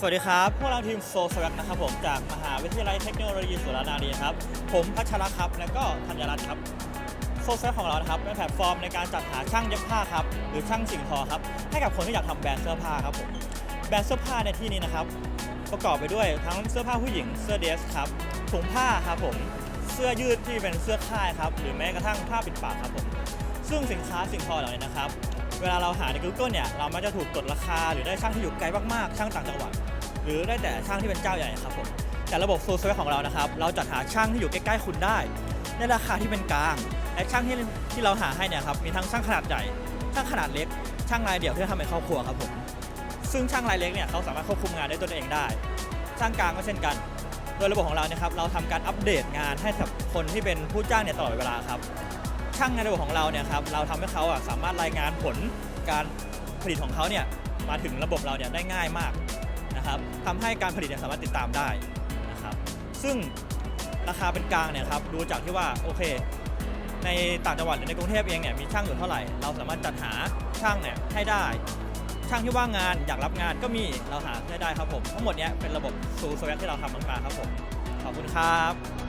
สวัสดีครับ พวกเราทีมโซสวักนะครับผมจากมหาวิทยาลัยเทคโนโลยีสุรานารีครับ ผมพัชรครับ และก็ธัญรัตน์ครับโซสวักของเรานะครับเป็นแพลตฟอร์มในการจัดหาช่างเย็บผ้าครับ หรือช่างสิ่งทอครับ ให้กับคนที่อยากทำแบรนด์เสื้อผ้าครับผมแบรนด์เสื้อผ้าในที่นี้นะครับ ประกอบไปด้วยทั้งเสื้อผ้าผู้หญิงเสื้อเดรสครับถุงผ้าครับผมเสื้อยืดที่เป็นเสื้อค่ายครับหรือแม้กระทั่งผ้าปิดปากครับผมซึ่งสินค้าสิ่งทอเหล่านี้นะครับ เวลาเราหาใน Google เนี่ยเรามักจะถูกกดราคา หรือได้ช่างที่อยู่ไกลมากๆช่างต่างจังหวัดหรือได้แต่ช่างที่เป็นเจ้าใหญ่ครับผมแต่ระบบโซลเซอร์ของเรานะครับ เราจัดหาช่างที่อยู่ใกล้ๆคุณได้ ในราคาที่เป็นกลาง และช่างที่ที่เราหาให้เนี่ยครับมีทั้งช่างขนาดใหญ่ช่างขนาดเล็ก ช่างรายเดี่ยวที่ทำเป็นครอบครัวครับผมซึ่งช่างรายเล็กเนี่ยเขาสามารถควบคุมงานได้ตัวเองได้ ช่างกลางก็เช่นกัน โดยระบบของเราเนี่ยครับเราทำการอัปเดตงานให้กับคนที่เป็นผู้จ้างเนี่ยตลอดเวลาครับ ช่างในระบบของเราเนี่ยครับเราทำให้เขาอะสามารถรายงานผลการผลิตของเขาเนี่ยมาถึงระบบเราเนี่ยได้ง่ายมากนะครับทำให้การผลิตเนี่ยสามารถติดตามได้นะครับซึ่งราคาเป็นกลางเนี่ยครับดูจากที่ว่าโอเค ในต่างจังหวัดหรือในกรุงเทพเองเนี่ยมีช่างอยู่เท่าไหร่ เราสามารถจัดหาช่างเนี่ยให้ได้ ช่างที่ว่างงานอยากรับงานก็มีเราหาให้ได้ครับผม ทั้งหมดเนี้ยเป็นระบบซูสวัที่เราทำขึ้นมาครับผมขอบคุณครับ